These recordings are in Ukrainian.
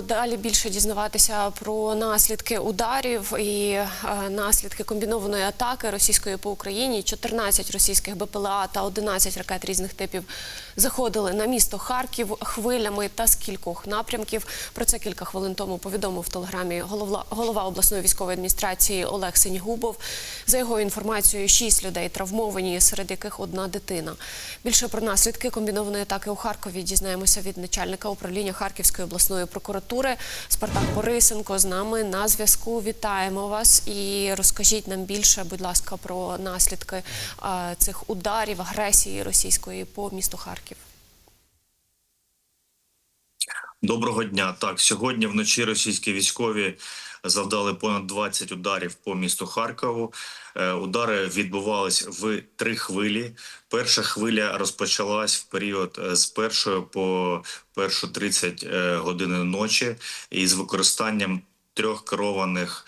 Далі більше дізнаватися про наслідки ударів і е, наслідки комбінованої атаки російської по Україні. 14 російських БПЛА та 11 ракет різних типів заходили на місто Харків хвилями та з кількох напрямків. Про це кілька хвилин тому повідомив в телеграмі голова, голова обласної військової адміністрації Олег Синьгубов. За його інформацією, 6 людей травмовані, серед яких одна дитина. Більше про наслідки комбінованої атаки у Харкові дізнаємося від начальника управління Харківської обласної прокуратури Спартак Борисенко з нами на зв'язку. Вітаємо вас і розкажіть нам більше, будь ласка, про наслідки е, цих ударів агресії російської по місту Харків. Доброго дня. Так, сьогодні вночі російські військові завдали понад 20 ударів по місту Харкову. Е, Удари відбувались в три хвилі. Перша хвиля розпочалась в період е, з першої по першу 30 е, години ночі із використанням трьох керованих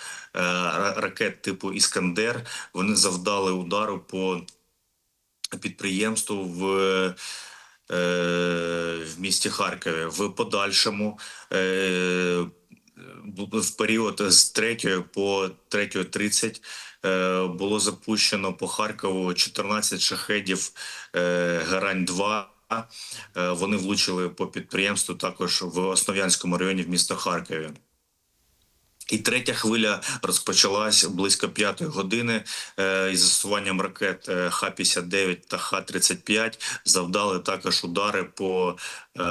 ракет типу Іскандер. Вони завдали удару по підприємству в в місті Харкові. В подальшому в період з 3 по 3.30 е, було запущено по Харкову 14 шахедів гарань Герань-2. Е, Вони влучили по підприємству також в Основ'янському районі в місто Харкові. І третя хвиля розпочалась близько п'ятої години е, із застосуванням ракет е, Х-59 та Х-35. Завдали також удари по е,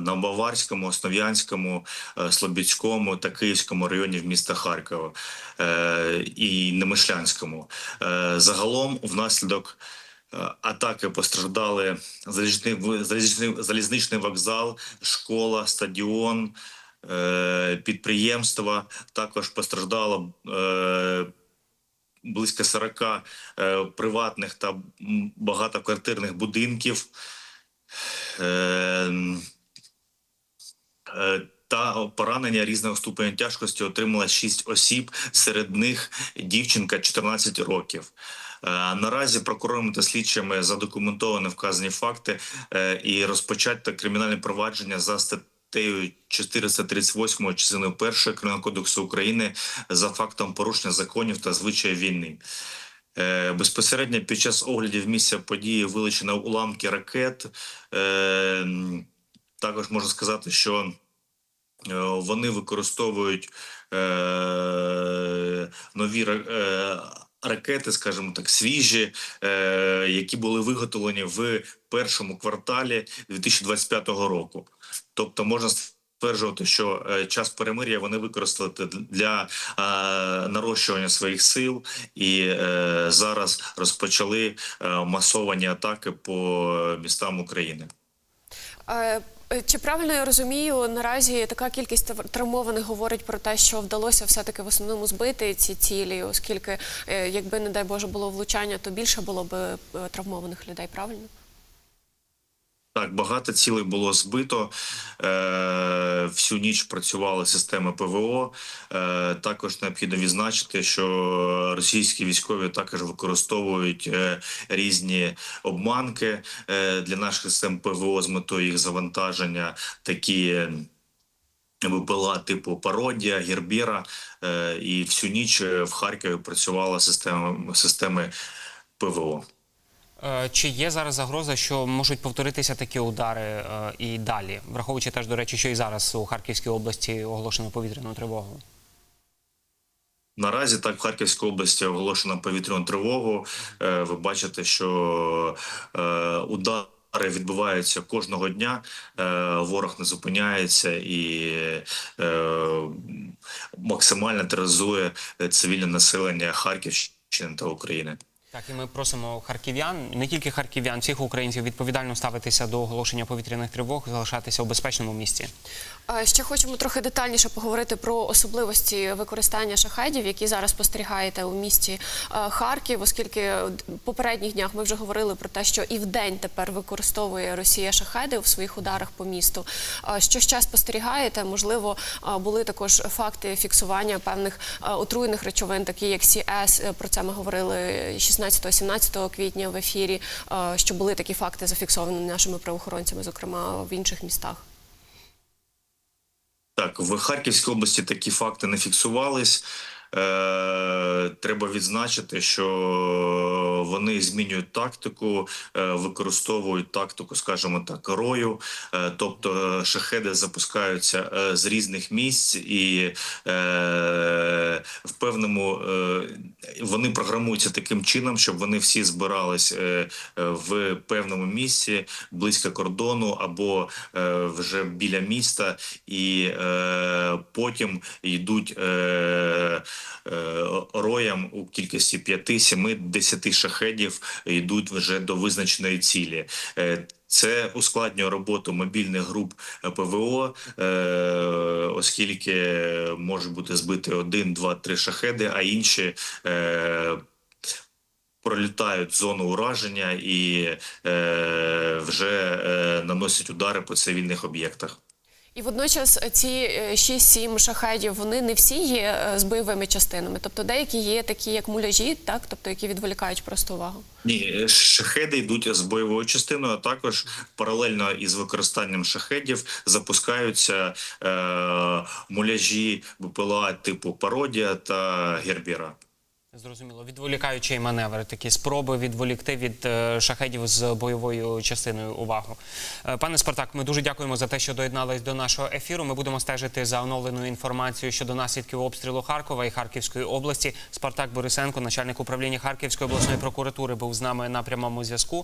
Новобаварському, Основ'янському, е, Слобідському та Київському районі в міста Харкова і Немишлянському. Загалом, внаслідок атаки постраждали залізничний, залізничний, вокзал, школа, стадіон підприємства. Також постраждало е, близько 40 е, приватних та багатоквартирних будинків. Е, е, та поранення різного ступеня тяжкості отримала 6 осіб, серед них дівчинка 14 років. Е, Наразі прокурорами та слідчими задокументовані вказані факти е, і розпочато кримінальне провадження за статтею 438 частиною 1 Кримінального кодексу України за фактом порушення законів та звичаїв війни. Е, Безпосередньо під час оглядів місця події вилучено уламки ракет. Е, Також можна сказати, що е, вони використовують нові ракети, скажімо так, свіжі, е, які були виготовлені в першому кварталі 2025 року. Тобто можна стверджувати, що е, час перемир'я вони використали для е, нарощування своїх сил і зараз розпочали масовані атаки по містам України. Е, Чи правильно я розумію, наразі така кількість травмованих говорить про те, що вдалося все-таки в основному збити ці цілі, оскільки, е, якби, не дай Боже, було влучання, то більше було б е, травмованих людей, правильно? Так, багато цілей було збито. Е, всю ніч працювали системи ПВО. Е, також необхідно відзначити, що російські військові також використовують е, різні обманки е, для наших систем ПВО з метою їх завантаження. Такі е, БПЛА типу пародія, гербера. Е, і всю ніч е, в Харкові працювала система системи ПВО. Е, Чи є зараз загроза, що можуть повторитися такі удари е, і далі, враховуючи теж, до речі, що і зараз у Харківській області оголошено повітряну тривогу? Наразі так в Харківській області оголошено повітряну тривогу. Е, Ви бачите, що удари відбуваються кожного дня. Ворог не зупиняється і максимально тероризує цивільне населення Харківщини та України. Так, і ми просимо харків'ян, не тільки харків'ян, всіх українців відповідально ставитися до оголошення повітряних тривог, залишатися у безпечному місці. Ще хочемо трохи детальніше поговорити про особливості використання шахедів, які зараз спостерігаєте у місті е, Харків, оскільки в попередніх днях ми вже говорили про те, що і в день тепер використовує Росія шахеди в своїх ударах по місту. Що ще спостерігаєте? Можливо, були також факти фіксування певних отруєних речовин, такі як СІС. Про це ми говорили 16-17 квітня в ефірі. е, Що були такі факти зафіксовані нашими правоохоронцями, зокрема в інших містах. Так, в Харківській області такі факти не фіксувались. Е, треба відзначити, що вони змінюють тактику, е, використовують тактику, скажімо так, рою. Е, тобто шахеди запускаються з різних місць, і в певному вони програмуються таким чином, щоб вони всі збирались в певному місці близько кордону або вже біля міста, і потім йдуть роям у кількості 5, 7, 10 шахедів йдуть вже до визначеної цілі. Е, Це ускладнює роботу мобільних груп е, ПВО, е, оскільки може бути збити один, два, три шахеди, а інші е, пролітають зону ураження і е, вже е, наносять удари по цивільних об'єктах. І водночас ці е, 6-7 шахедів, вони не всі є е, з бойовими частинами. Тобто деякі є такі, як муляжі, так, тобто які відволікають просто увагу. Ні, шахеди йдуть з бойовою частиною. а Також паралельно із використанням шахедів запускаються е, муляжі БПЛА типу пародія та гербіра. Зрозуміло, відволікаючий маневр, такі спроби відволікти від е, шахедів з бойовою частиною увагу. Е, Пане Спартак, ми дуже дякуємо за те, що доєднались до нашого ефіру. Ми будемо стежити за оновленою інформацією щодо наслідків обстрілу Харкова і Харківської області. Спартак Борисенко, начальник управління Харківської обласної прокуратури, був з нами на прямому зв'язку.